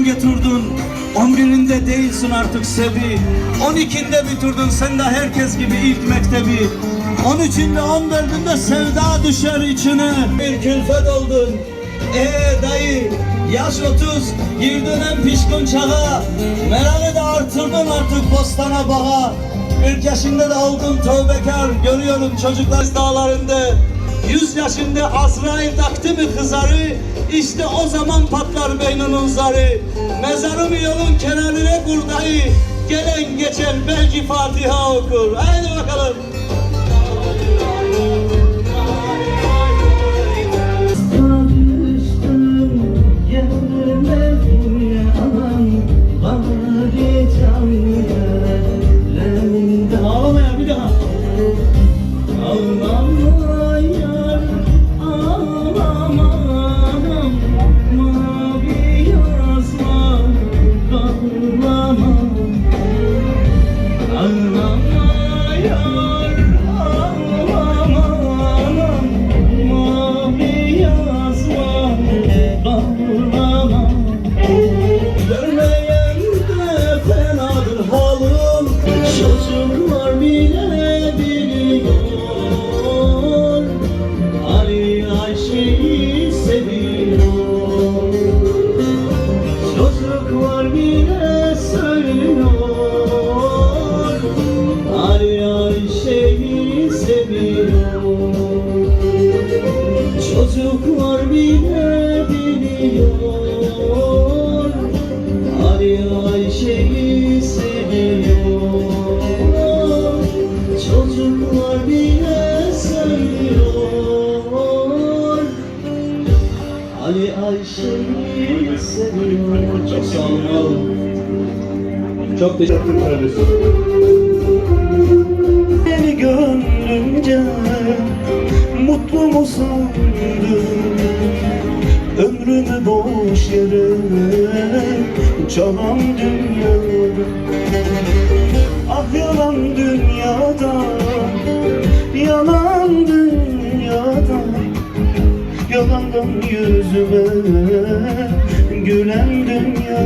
heyecan getirdin 11'inde değilsin artık sebi. 12'inde bitirdin sen de herkes gibi ilk mektebi. 13'ünde 14'ünde sevda düşer içine. Bir külfet oldun. Ee dayı yaş 30 girdin en pişkin çağa. Merale de artırdın artık bostana bağa. 40 yaşında da oldun tövbekar Görüyorum çocuklar dağlarında. Yüz yaşında Azrail taktı mı kızarı İşte o zaman patlar beyninin zarı. Mezarımı yolun kenarına kur dayı Gelen geçen belki Fatiha okur. Haydi bakalım sağ olun Çok teşekkür ederim Beni gönlümce mutlu mu Ömrümü boş yere çalan dünyada Ah yalan dünyada Yalan dünyada Yalandan yüzüme gülen dünya.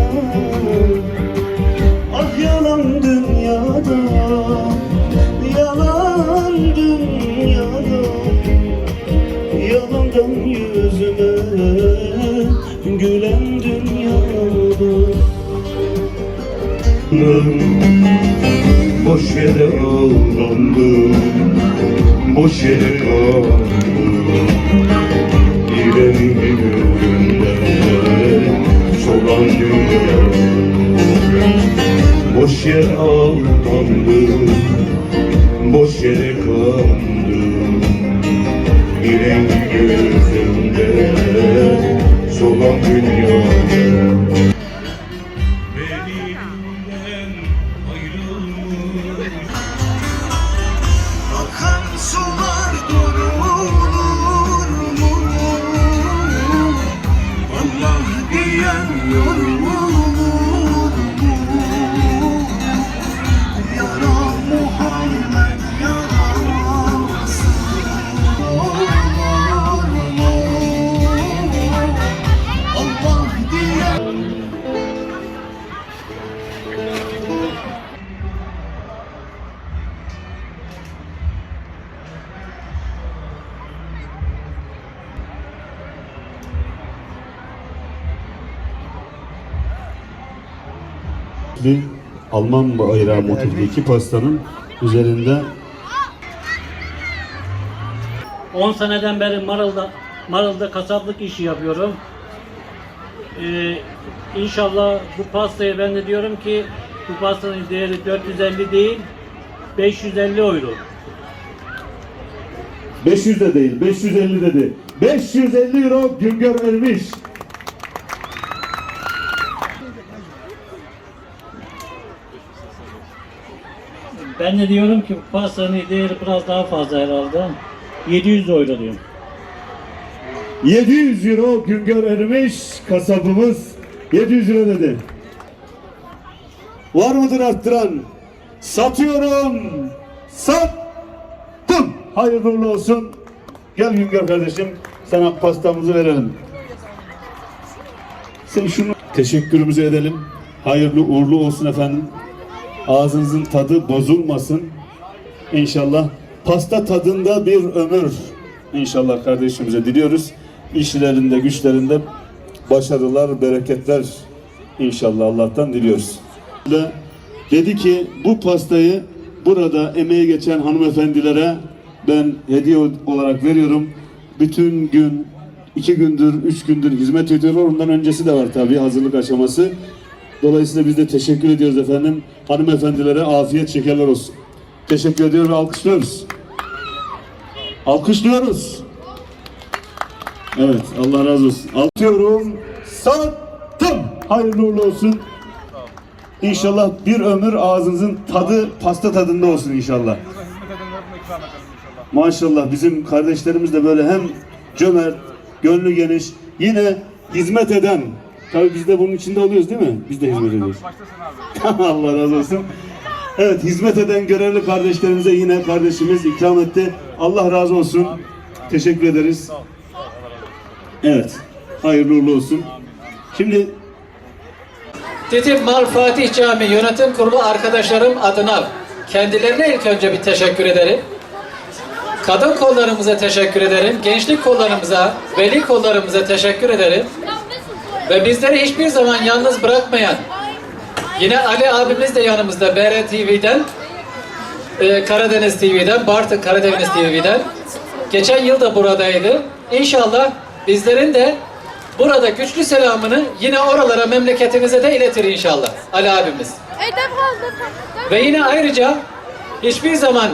Ah yalan dünyada Yalan dünyada. Yalandan yüzüme gülen dünyada. Boş yere aldandım Boş yere kaldım Solan dünya Boş yere aldandım. Boş yere kandım. İrem bir Alman bayrağı motifli iki pastanın üzerinde 10 seneden beri Marıl'da Marıl'da kasaplık işi yapıyorum. Ee, inşallah bu pastayı ben de diyorum ki bu pastanın değeri 450 değil 550 euro. 500 de değil, 550 dedi. 550 euro Güngör Ermiş. Ben de diyorum ki pastanın değeri biraz daha fazla herhalde. 700 euro diyorum. 700 euro Güngör Ermiş kasabımız 700 euro dedi. Var mıdır arttıran? Satıyorum. Sattım. Hayırlı uğurlu olsun. Gel Güngör kardeşim. Sana pastamızı verelim. Sen şunu teşekkürümüzü edelim. Hayırlı uğurlu olsun efendim. Ağzınızın tadı bozulmasın. İnşallah pasta tadında bir ömür İnşallah kardeşimize diliyoruz. İşlerinde, güçlerinde başarılar, bereketler inşallah Allah'tan diliyoruz. Dedi ki bu pastayı burada emeği geçen hanımefendilere ben hediye olarak veriyorum. Bütün gün, iki gündür, üç gündür hizmet ediyorlar. Ondan öncesi de var tabii hazırlık aşaması. Dolayısıyla biz de teşekkür ediyoruz efendim. Hanımefendilere afiyet şekerler olsun. Teşekkür ediyor ve alkışlıyoruz. Alkışlıyoruz. Evet, Allah razı olsun. Atıyorum, sattım. Hayırlı uğurlu olsun. İnşallah bir ömür ağzınızın tadı pasta tadında olsun inşallah. Maşallah bizim kardeşlerimiz de böyle hem cömert, gönlü geniş, yine hizmet eden. Tabii biz de bunun içinde oluyoruz değil mi? Biz de hizmet ediyoruz. Allah razı olsun. Evet, hizmet eden görevli kardeşlerimize yine kardeşimiz ikram etti. Allah razı olsun. Teşekkür ederiz. Evet, hayırlı uğurlu olsun. Şimdi Didim Mal Fatih Camii Yönetim Kurulu arkadaşlarım adına kendilerine ilk önce bir teşekkür ederim. Kadın kollarımıza teşekkür ederim. Gençlik kollarımıza, veli kollarımıza teşekkür ederim. Ve bizleri hiçbir zaman yalnız bırakmayan, yine Ali abimiz de yanımızda BR TV'den, e, Karadeniz TV'den, Bartın Karadeniz TV'den. Geçen yıl da buradaydı. İnşallah bizlerin de burada güçlü selamını yine oralara memleketimize de iletir inşallah Ali abimiz. Ve yine ayrıca hiçbir zaman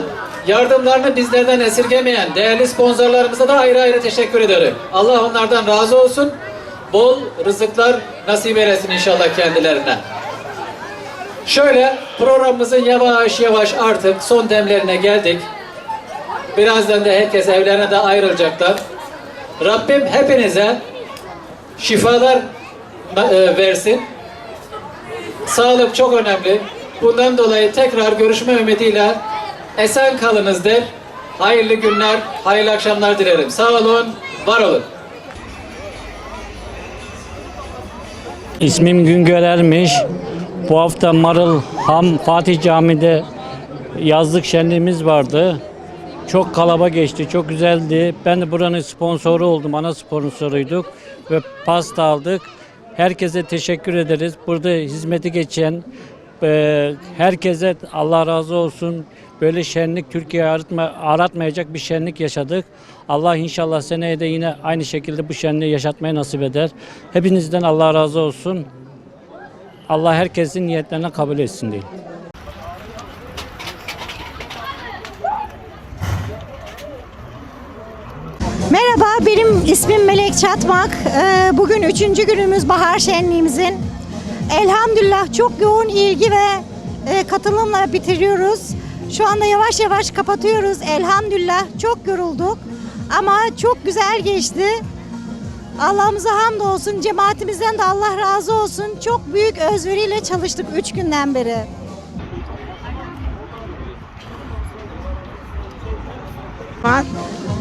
yardımlarını bizlerden esirgemeyen değerli sponsorlarımıza da ayrı ayrı teşekkür ederim. Allah onlardan razı olsun. Bol rızıklar nasip eylesin inşallah kendilerine. Şöyle programımızın yavaş yavaş artık son demlerine geldik. Birazdan da herkes evlerine de ayrılacaklar. Rabbim hepinize şifalar e, versin. Sağlık çok önemli. Bundan dolayı tekrar görüşme ümidiyle esen kalınız. Hayırlı günler, hayırlı akşamlar dilerim. Sağ olun, var olun. İsmim Güngör Ermiş. Bu hafta Marıl Ham Fatih Camii'de yazlık şenliğimiz vardı. Çok kalaba geçti, çok güzeldi. Ben de buranın sponsoru oldum, ana sponsoruyduk ve pasta aldık. Herkese teşekkür ederiz. Burada hizmeti geçen e, herkese Allah razı olsun. Böyle şenlik Türkiye aratma, aratmayacak bir şenlik yaşadık. Allah inşallah seneye de yine aynı şekilde bu şenliği yaşatmayı nasip eder. Hepinizden Allah razı olsun. Allah herkesin niyetlerine kabul etsin diye. Merhaba, benim ismim Melek Çatmak. Ee, Bugün üçüncü günümüz bahar şenliğimizin. Elhamdülillah çok yoğun ilgi ve e, katılımla bitiriyoruz. Şu anda yavaş yavaş kapatıyoruz. Elhamdülillah çok yorulduk ama çok güzel geçti. Allah'ımıza hamdolsun, cemaatimizden de Allah razı olsun. Çok büyük özveriyle çalıştık üç günden beri.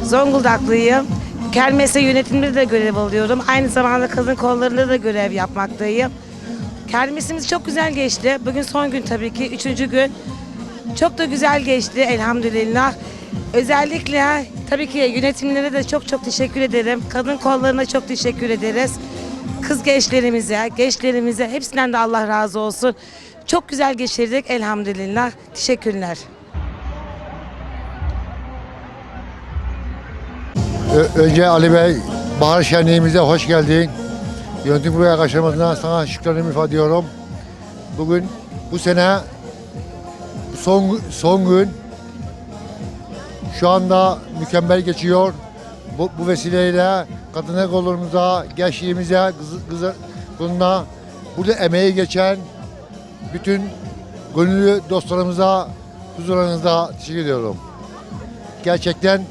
Zonguldaklıyım. Kermes'e yönetimde de görev alıyorum. Aynı zamanda kadın kollarında da görev yapmaktayım. Kermesimiz çok güzel geçti. Bugün son gün tabii ki. Üçüncü gün. Çok da güzel geçti elhamdülillah. Özellikle tabii ki yönetimlere de çok çok teşekkür ederim. Kadın kollarına çok teşekkür ederiz. Kız gençlerimize, gençlerimize hepsinden de Allah razı olsun. Çok güzel geçirdik elhamdülillah. Teşekkürler. Ö- Önce Ali Bey, bahar şenliğimize hoş geldin. Yönetim kurulu arkadaşlarımızdan sana şükranımı ifade ediyorum. Bugün bu sene son son gün şu anda mükemmel geçiyor. Bu, bu vesileyle kadına kollarımıza, gençliğimize, kız, kız, burada emeği geçen bütün gönüllü dostlarımıza huzurlarınızda teşekkür ediyorum. Gerçekten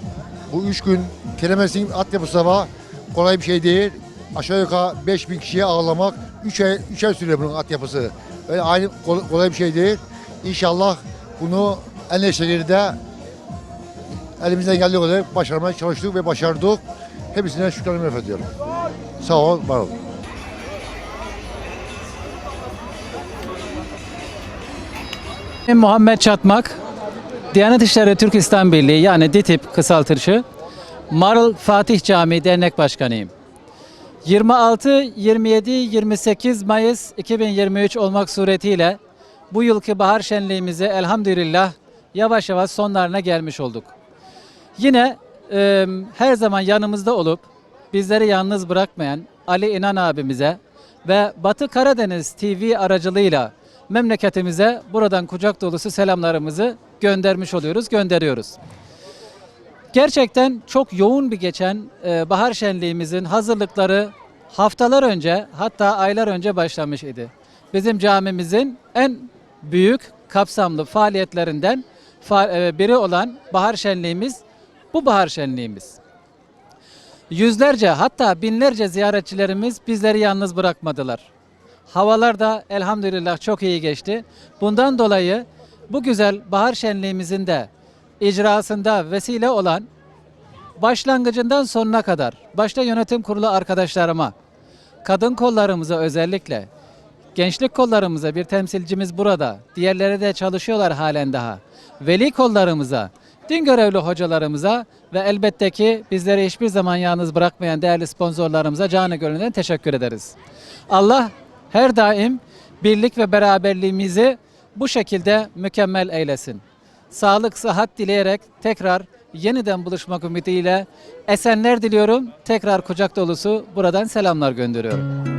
bu üç gün Kelemes'in altyapısı var. Kolay bir şey değil. Aşağı yukarı 5000 kişiye ağırlamak 3 ay, 3 ay sürüyor bunun altyapısı. Öyle aynı kol- kolay bir şey değil. İnşallah bunu en şekilde elimizden geldiği kadar başarmaya çalıştık ve başardık. Hepsine şükranımı ediyorum. Sağ ol, var olun. Ben Muhammed Çatmak, Diyanet İşleri Türk İslam Birliği yani DİTİB kısaltışı, Marl Fatih Camii Dernek Başkanıyım. 26, 27, 28 Mayıs 2023 olmak suretiyle bu yılki bahar şenliğimizi elhamdülillah yavaş yavaş sonlarına gelmiş olduk. Yine e, her zaman yanımızda olup bizleri yalnız bırakmayan Ali İnan abimize ve Batı Karadeniz TV aracılığıyla memleketimize buradan kucak dolusu selamlarımızı göndermiş oluyoruz, gönderiyoruz. Gerçekten çok yoğun bir geçen e, bahar şenliğimizin hazırlıkları haftalar önce hatta aylar önce başlamış idi. Bizim camimizin en büyük kapsamlı faaliyetlerinden fa- e, biri olan bahar şenliğimiz bu bahar şenliğimiz. Yüzlerce hatta binlerce ziyaretçilerimiz bizleri yalnız bırakmadılar. Havalar da elhamdülillah çok iyi geçti. Bundan dolayı bu güzel bahar şenliğimizin de icrasında vesile olan başlangıcından sonuna kadar başta yönetim kurulu arkadaşlarıma, kadın kollarımıza özellikle, gençlik kollarımıza bir temsilcimiz burada, diğerleri de çalışıyorlar halen daha, veli kollarımıza, din görevli hocalarımıza ve elbette ki bizleri hiçbir zaman yalnız bırakmayan değerli sponsorlarımıza canı gönülden teşekkür ederiz. Allah her daim birlik ve beraberliğimizi bu şekilde mükemmel eylesin. Sağlık, sıhhat dileyerek tekrar yeniden buluşmak ümidiyle esenler diliyorum. Tekrar kucak dolusu buradan selamlar gönderiyorum.